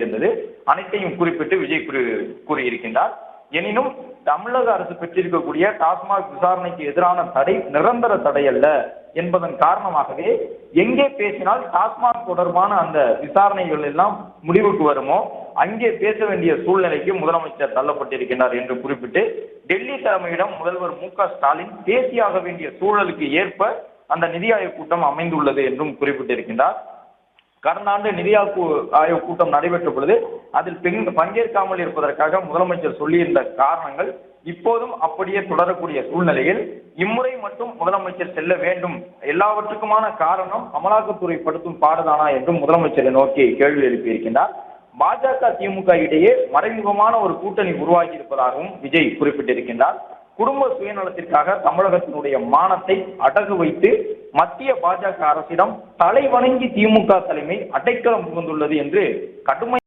இருந்தது. அனைத்தையும் குறிப்பிட்டு விஜய் கூறியிருக்கின்றார். எனினும் தமிழக அரசு பெற்றிருக்கக்கூடிய டாஸ்மாக் விசாரணைக்கு எதிரான தடை நிரந்தர தடை அல்ல என்பதன் காரணமாகவே எங்கே பேசினால் டாஸ்மாக் தொடர்பான அந்த விசாரணைகள் எல்லாம் முடிவுக்கு வருமோ அங்கே பேச வேண்டிய சூழ்நிலைக்கு முதலமைச்சர் தள்ளப்பட்டிருக்கின்றார் என்று குறிப்பிட்டு டெல்லி தலைமையிடம் முதல்வர் மு க ஸ்டாலின் பேசியாக வேண்டிய சூழலுக்கு ஏற்ப அந்த நிதி ஆயோக் கூட்டம் அமைந்துள்ளது என்றும் குறிப்பிட்டிருக்கின்றார். கடந்த ஆண்டு நிதி ஆய்வு கூட்டம் நடைபெற்ற பொழுது அதில் பெண் பங்கேற்காமல் இருப்பதற்காக முதலமைச்சர் சொல்லியிருந்த காரணங்கள் இப்போதும் அப்படியே தொடரக்கூடிய சூழ்நிலையில் இம்முறை மட்டும் முதலமைச்சர் செல்ல வேண்டும். எல்லாவற்றுக்குமான காரணம் அமலாக்கத்துறை படுத்தும் பாடுதானா என்றும் முதலமைச்சரை நோக்கி கேள்வி எழுப்பியிருக்கின்றார் பாஜக திமுக இடையே மறைமுகமான ஒரு கூட்டணி உருவாகி இருப்பதாகவும் விஜய் குறிப்பிட்டிருக்கின்றார். குடும்ப சுயநலத்திற்காக தமிழகத்தினுடைய மானத்தை அடகு வைத்து மத்திய பாஜக அரசிடம் தலை வணங்கி திமுக தலைமை அடைக்கலம் புகுந்துள்ளது என்று கடுமை